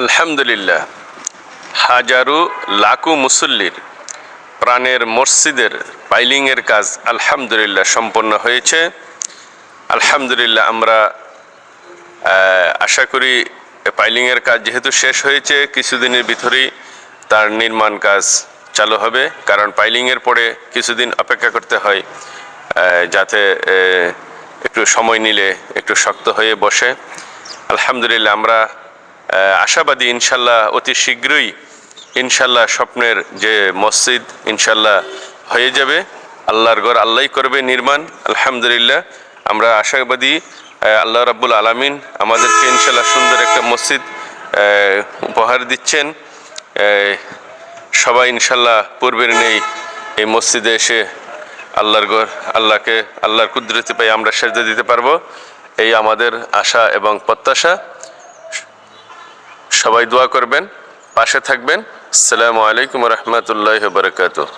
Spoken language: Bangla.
আলহামদুলিল্লাহ। হাজারু লাকু মুসল্লির প্রাণের মসজিদের পাইলিংয়ের কাজ আলহামদুলিল্লাহ সম্পন্ন হয়েছে। আলহামদুলিল্লাহ আমরা আশা করি পাইলিংয়ের কাজ যেহেতু শেষ হয়েছে, কিছুদিনের ভিতরেই তার নির্মাণ কাজ চালু হবে। কারণ পাইলিংয়ের পরে কিছুদিন অপেক্ষা করতে হয় যাতে একটু সময় নিলে একটু শক্ত হয়ে বসে। আলহামদুলিল্লাহ আমরা আশাবাদী ইনশাল্লাহ অতি শীঘ্রই ইনশাল্লাহ স্বপ্নের যে মসজিদ ইনশাল্লাহ হয়ে যাবে। আল্লাহর ঘর আল্লাহই করবে নির্মাণ, আলহামদুলিল্লাহ। আমরা আশাবাদী আল্লাহ রাব্বুল আলামিন আমাদেরকে ইনশাল্লাহ সুন্দর একটা মসজিদ উপহার দিচ্ছেন। সবাই ইনশাল্লাহ পূর্বের নেই, এই মসজিদে এসে আল্লাহর ঘর, আল্লাহকে, আল্লাহর কুদরতি পাই আমরা সেজদা দিতে পারব। এই আমাদের আশা এবং প্রত্যাশা। সবাই দোয়া করবেন পাশে থাকবেন। আসসালামু আলাইকুম রহমতুল্লাহ বারকাতুহ।